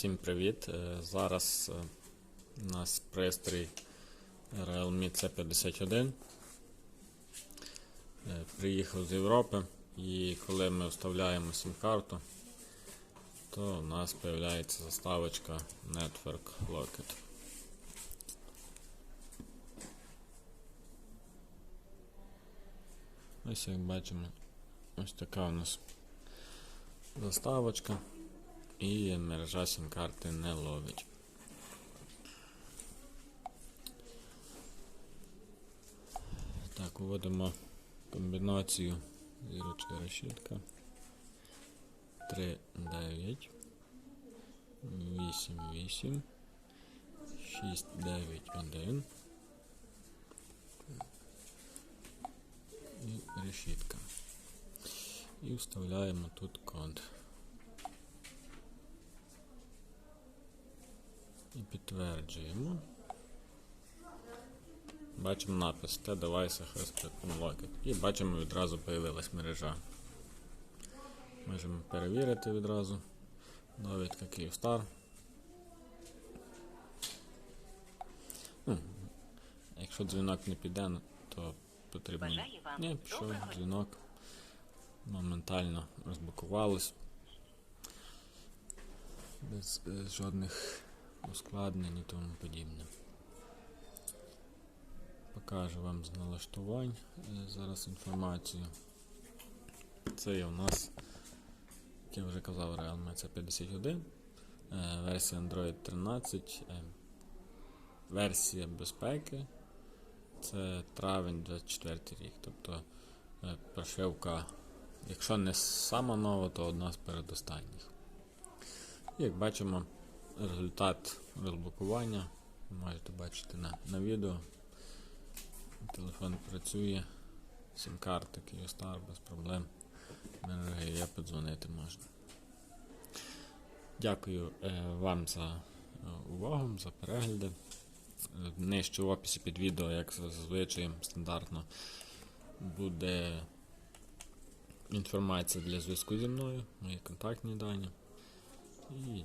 Всім привіт! Е, Зараз е, у нас пристрій Realme C51. Е, Приїхав з Європи і коли ми вставляємо сім-карту, то у нас з'являється заставочка Network Locket. Ось як бачимо, ось така у нас заставочка і мережа сім-карти не ловить. Так, вводимо комбінацію зірочка решітка 3, 9, 8, 8, 6, 9, 1 і решітка. І вставляємо тут код. Підтверджуємо. Бачимо напис T device has unlocked. І бачимо відразу появилась мережа. Можемо перевірити відразу. Довідка Kyivstar. Ну, якщо дзвінок не піде, то потрібно. Ні, пішов дзвінок. Моментально розблокувалось. Без, без жодних ускладнень і тому подібне. Покажу вам з налаштувань е, зараз інформацію. Це є у нас, як я вже казав, Realme C51, е, версія Android 13, е, версія безпеки. Це травень 24 рік. Тобто е, прошивка, якщо не сама нова, то одна з передостанніх. Як бачимо, результат розблокування ви можете бачити на, на відео. Телефон працює, сім-карти Kyivstar без проблем. Є подзвонити можна. Дякую е, вам за е, увагу, за перегляди. Нижче в описі під відео, як зазвичай стандартно, буде інформація для зв'язку зі мною, мої контактні дані. І